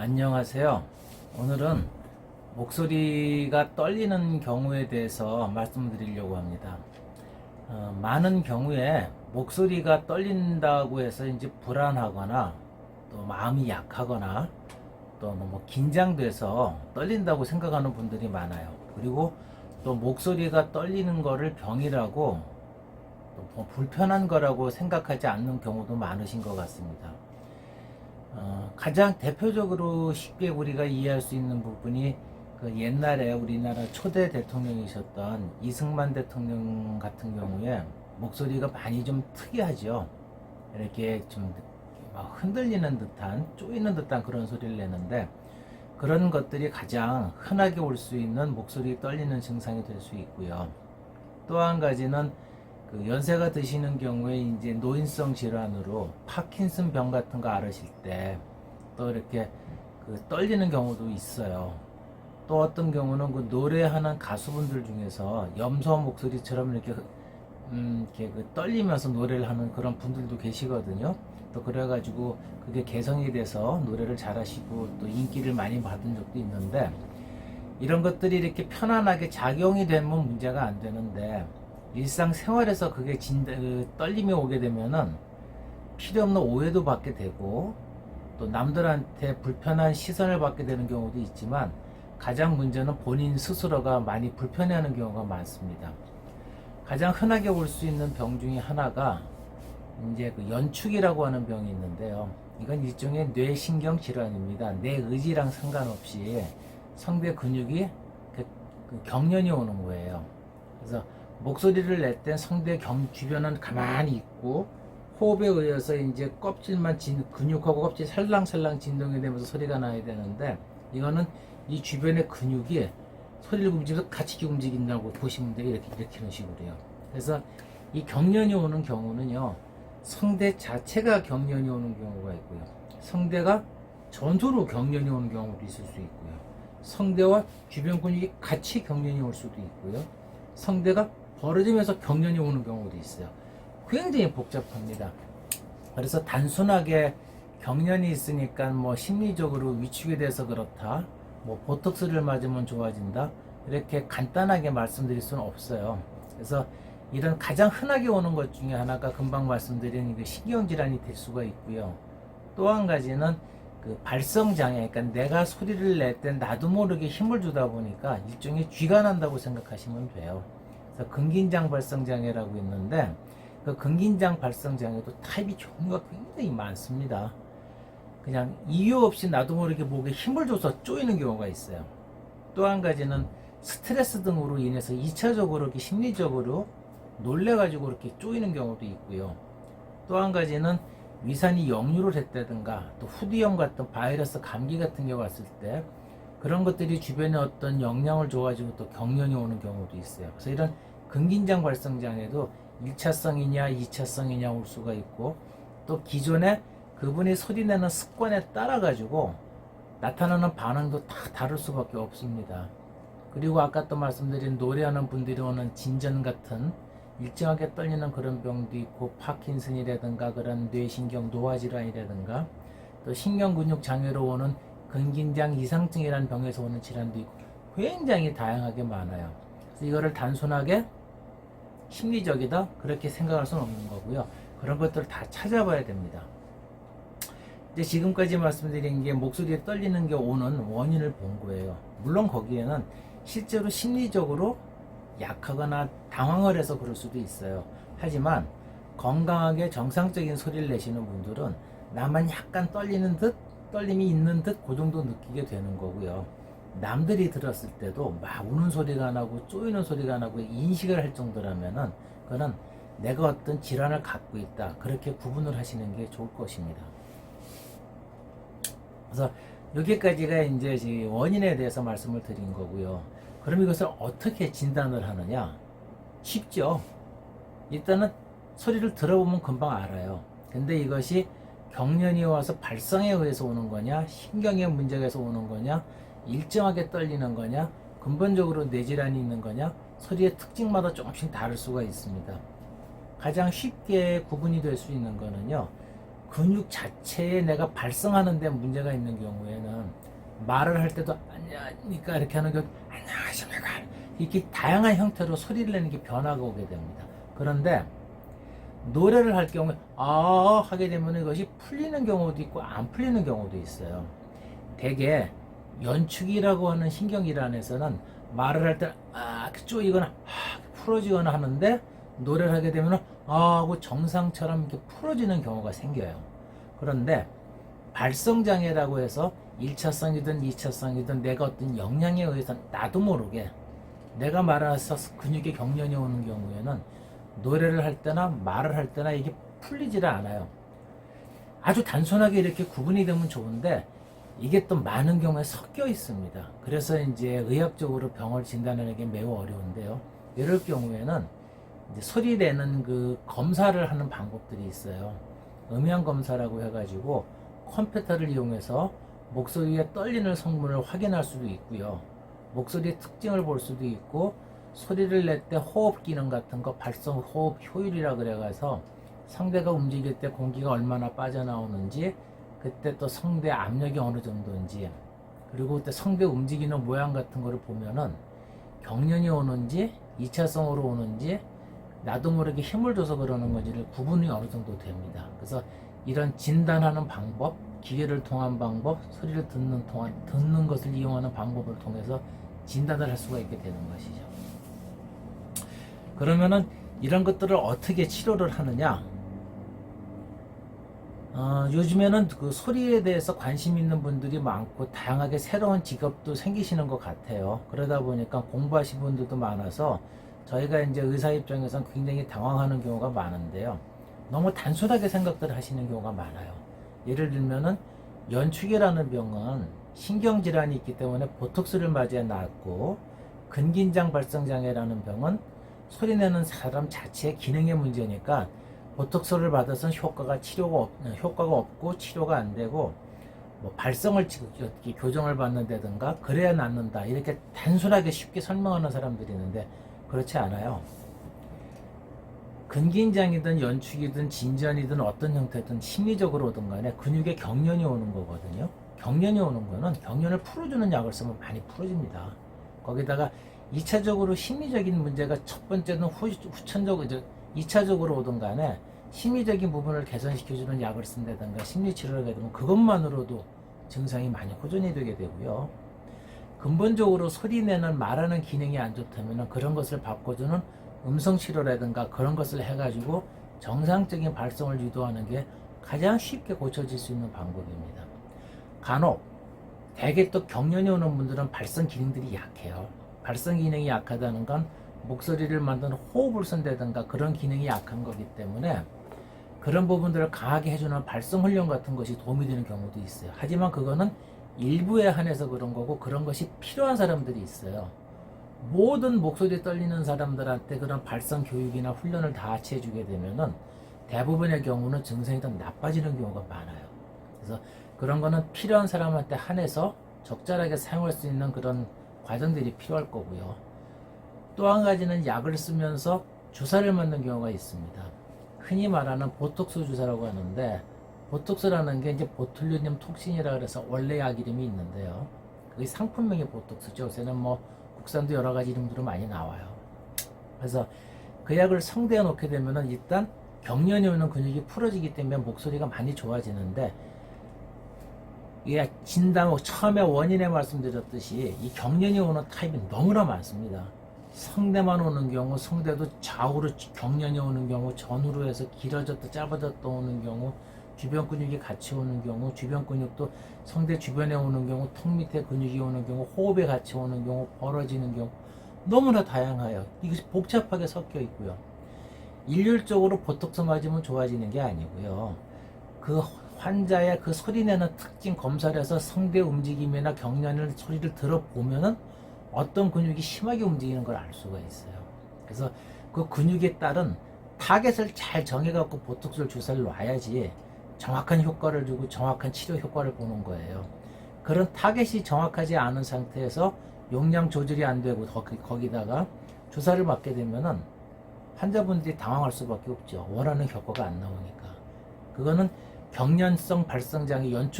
안녕하세요. 오늘은 목소리가 떨리는 경우에 대해서 말씀드리려고 합니다. 어, 많은 경우에 목소리가 떨린다고 해서 이제 불안하거나 또 마음이 약하거나 또 너무 긴장돼서 떨린다고 생각하는 분들이 많아요. 그리고 또 목소리가 떨리는 거를 병이라고 또뭐 불편한 거라고 생각하지 않는 경우도 많으신 것 같습니다. 어, 가장 대표적으로 쉽게 우리가 이해할 수 있는 부분이 그 옛날에 우리나라 초대 대통령이셨던 이승만 대통령 같은 경우에 목소리가 많이 좀 특이하죠. 이렇게 좀막 흔들리는 듯한 쪼이는 듯한 그런 소리를 내는데 그런 것들이 가장 흔하게 올 수 있는 목소리 떨리는 증상이 될 수 있고요. 또 한 가지는 그 연세가 드시는 경우에 이제 노인성 질환으로 파킨슨 병 같은 거 앓으실 때 또 이렇게 그 떨리는 경우도 있어요. 또 어떤 경우는 그 노래하는 가수분들 중에서 염소 목소리처럼 이렇게 음, 이렇게 그 떨리면서 노래를 하는 그런 분들도 계시거든요. 또 그래가지고 그게 개성이 돼서 노래를 잘하시고 또 인기를 많이 받은 적도 있는데 이런 것들이 이렇게 편안하게 작용이 되면 문제가 안 되는데 일상생활에서 그게 진, 그 떨림이 오게 되면은 필요 없는 오해도 받게 되고 또 남들한테 불편한 시선을 받게 되는 경우도 있지만 가장 문제는 본인 스스로가 많이 불편해하는 경우가 많습니다. 가장 흔하게 올 수 있는 병 중에 하나가 이제 그 연축이라고 하는 병이 있는데요. 이건 일종의 뇌신경 질환입니다. 내 의지랑 상관없이 성대 근육이 그- 그 경련이 오는 거예요. 그래서 목소리를 낼때 성대 경 주변은 가만히 있고 호흡에 의해서 이제 껍질만 진 근육하고 껍질 살랑살랑 진동이 되면서 소리가 나야 되는데 이거는 이 주변의 근육이 소리를 움직여서 같이 움직인다고 보시면 돼요. 이렇게 이렇게 식으로요. 그래서 이 경련이 오는 경우는요. 성대 자체가 경련이 오는 경우가 있고요. 성대가 전소로 경련이 오는 경우도 있을 수 있고요. 성대와 주변 근육이 같이 경련이 올 수도 있고요. 성대가 벌어지면서 경련이 오는 경우도 있어요. 굉장히 복잡합니다. 그래서 단순하게 경련이 있으니까 뭐 심리적으로 위축이 돼서 그렇다. 뭐 보톡스를 맞으면 좋아진다. 이렇게 간단하게 말씀드릴 수는 없어요. 그래서 이런 가장 흔하게 오는 것 중에 하나가 금방 말씀드린 그 신경 질환이 될 수가 있고요. 또 한 가지는 그 발성 장애, 그러니까 내가 소리를 낼때 나도 모르게 힘을 주다 보니까 일종의 쥐가 난다고 생각하시면 돼요. 그래서 근긴장 발성 장애라고 있는데 그 근긴장 발성 장애도 타입이 종류가 굉장히 많습니다. 그냥 이유 없이 나도 모르게 목에 힘을 줘서 쪼이는 경우가 있어요. 또 한 가지는 스트레스 등으로 인해서 2차적으로 이렇게 심리적으로 놀래가지고 이렇게 쪼이는 경우도 있고요. 또 한 가지는 위산이 역류를 했다든가 또 후두염 같은 바이러스 감기 같은 경우 왔을 때 그런 것들이 주변에 어떤 영향을 줘가지고 또 경련이 오는 경우도 있어요. 그래서 이런 근긴장 발성 장애도 1차성이냐 2차성이냐 올 수가 있고 또 기존에 그분이 소리 내는 습관에 따라 가지고 나타나는 반응도 다 다를 수밖에 없습니다. 그리고 아까 또 말씀드린 노래하는 분들이 오는 진전 같은 일정하게 떨리는 그런 병도 있고 파킨슨이라든가 그런 뇌신경 노화 질환이라든가 또 신경근육 장애로 오는 근긴장 이상증이라는 병에서 오는 질환도 있고 굉장히 다양하게 많아요. 그래서 이거를 단순하게 심리적이다 그렇게 생각할 수는 없는 거고요. 그런 것들을 다 찾아봐야 됩니다. 이제 지금까지 말씀드린 게 목소리에 떨리는 게 오는 원인을 본 거예요. 물론 거기에는 실제로 심리적으로 약하거나 당황을 해서 그럴 수도 있어요. 하지만 건강하게 정상적인 소리를 내시는 분들은 나만 약간 떨리는 듯 떨림이 있는 듯 그 정도 느끼게 되는 거고요. 남들이 들었을 때도 막 우는 소리가 나고 쪼이는 소리가 나고 인식을 할 정도라면은 그거는 내가 어떤 질환을 갖고 있다 그렇게 구분을 하시는 게 좋을 것입니다. 그래서 여기까지가 이제 이 원인에 대해서 말씀을 드린 거고요. 그럼 이것을 어떻게 진단을 하느냐? 쉽죠. 일단은 소리를 들어보면 금방 알아요. 근데 이것이 경련이 와서 발성에 의해서 오는 거냐, 신경의 문제가 있어서 오는 거냐, 일정하게 떨리는 거냐, 근본적으로 뇌질환이 있는 거냐, 소리의 특징마다 조금씩 다를 수가 있습니다. 가장 쉽게 구분이 될 수 있는 거는요, 근육 자체에 내가 발성하는 데 문제가 있는 경우에는 말을 할 때도 안녕하십니까 이렇게 하는 경우 안녕하십니까 이렇게 다양한 형태로 소리를 내는 게 변화가 오게 됩니다. 그런데 노래를 할 경우에 아 하게 되면 이것이 풀리는 경우도 있고 안 풀리는 경우도 있어요. 대개 연축이라고 하는 신경질환에서는 말을 할 때 아 쪼이거나 아 풀어지거나 하는데 노래를 하게 되면 아 하고 정상처럼 이렇게 풀어지는 경우가 생겨요. 그런데 발성장애라고 해서 1차성이든 2차성이든 내가 어떤 영향에 의해서 나도 모르게 내가 말해서 근육에 경련이 오는 경우에는 노래를 할 때나 말을 할 때나 이게 풀리지를 않아요. 아주 단순하게 이렇게 구분이 되면 좋은데 이게 또 많은 경우에 섞여 있습니다. 그래서 이제 의학적으로 병을 진단하는 게 매우 어려운데요. 이럴 경우에는 소리 내는 그 검사를 하는 방법들이 있어요. 음향 검사라고 해가지고 컴퓨터를 이용해서 목소리에 떨리는 성분을 확인할 수도 있고요. 목소리의 특징을 볼 수도 있고 소리를 낼 때 호흡 기능 같은 거 발성 호흡 효율이라 그래가서 상대가 움직일 때 공기가 얼마나 빠져나오는지 그때 또 성대 압력이 어느 정도인지 그리고 그때 성대 움직이는 모양 같은 거를 보면은 경련이 오는지 2차성으로 오는지 나도 모르게 힘을 줘서 그러는 건지를 구분이 어느 정도 됩니다. 그래서 이런 진단하는 방법, 기계를 통한 방법, 소리를 듣는 동안 듣는 것을 이용하는 방법을 통해서 진단을 할 수가 있게 되는 것이죠. 그러면은 이런 것들을 어떻게 치료를 하느냐? 어, 요즘에는 그 소리에 대해서 관심 있는 분들이 많고 다양하게 새로운 직업도 생기시는 것 같아요. 그러다 보니까 공부하신 분들도 많아서 저희가 이제 의사 입장에서는 굉장히 당황하는 경우가 많은데요. 너무 단순하게 생각들 하시는 경우가 많아요. 예를 들면은 연축이라는 병은 신경질환이 있기 때문에 보톡스를 맞이해 낫고 근긴장 발성장애라는 병은 소리내는 사람 자체의 기능의 문제니까 보톡스를 받아서는 효과가 치료가 없, 효과가 없고 치료가 안 되고 뭐 발성을 지- 이렇게 교정을 받는다든가 그래야 낫는다 이렇게 단순하게 쉽게 설명하는 사람들이 있는데 그렇지 않아요. 근긴장이든 연축이든 진전이든 어떤 형태든 심리적으로 오든 간에 근육에 경련이 오는 거거든요. 경련이 오는 거는 경련을 풀어주는 약을 쓰면 많이 풀어집니다. 거기다가 2차적으로 심리적인 문제가 첫 번째는 후, 이제 2차적으로 오든 간에 심리적인 부분을 개선시켜주는 약을 쓴다든가 심리치료를 하게 되면 그것만으로도 증상이 많이 호전이 되게 되고요. 근본적으로 소리 내는 말하는 기능이 안 좋다면 그런 것을 바꿔주는 음성 치료라든가 그런 것을 해가지고 정상적인 발성을 유도하는 게 가장 쉽게 고쳐질 수 있는 방법입니다. 간혹 대개 또 경련이 오는 분들은 발성 기능들이 약해요. 발성 기능이 약하다는 건 목소리를 만드는 호흡을 쓴다든가 그런 기능이 약한 거기 때문에 그런 부분들을 강하게 해주는 발성 훈련 같은 것이 도움이 되는 경우도 있어요. 하지만 그거는 일부에 한해서 그런 거고 그런 것이 필요한 사람들이 있어요. 모든 목소리 떨리는 사람들한테 그런 발성 교육이나 훈련을 다 같이 해주게 되면은 대부분의 경우는 증상이 더 나빠지는 경우가 많아요. 그래서 그런 거는 필요한 사람한테 한해서 적절하게 사용할 수 있는 그런 과정들이 필요할 거고요. 또 한 가지는 약을 쓰면서 주사를 맞는 경우가 있습니다. 흔히 말하는 보톡스 주사라고 하는데 보톡스라는 게 이제 보툴리늄 톡신이라 그래서 원래 약 이름이 있는데요. 그게 상품명이 보톡스죠. 요새는 뭐 국산도 여러 가지 이름들로 많이 나와요. 그래서 그 약을 성대에 놓게 되면은 일단 경련이 오는 근육이 풀어지기 때문에 목소리가 많이 좋아지는데 이게 진단 처음에 원인에 말씀드렸듯이 이 경련이 오는 타입이 너무나 많습니다. 성대만 오는 경우, 성대도 좌우로 경련이 오는 경우, 전후로 해서 길어졌다 짧아졌다 오는 경우, 주변 근육이 같이 오는 경우, 주변 근육도 성대 주변에 오는 경우, 턱 밑에 근육이 오는 경우, 호흡에 같이 오는 경우, 벌어지는 경우, 너무나 다양해요. 이것이 복잡하게 섞여 있고요. 일률적으로 보톡스 맞으면 좋아지는 게 아니고요. 그 환자의 그 소리 내는 특징 검사를 해서 성대 움직임이나 경련을 소리를 들어보면은 어떤 근육이 심하게 움직이는 걸 알 수가 있어요. 그래서 그 근육에 따른 타겟을 잘 정해갖고 보톡스를 주사를 놔야지 정확한 효과를 주고 정확한 치료 효과를 보는 거예요. 그런 타겟이 정확하지 않은 상태에서 용량 조절이 안 되고 거기, 거기다가 주사를 맞게 되면은 환자분들이 당황할 수밖에 없죠. 원하는 효과가 안 나오니까. 그거는 경련성 발성장애 연축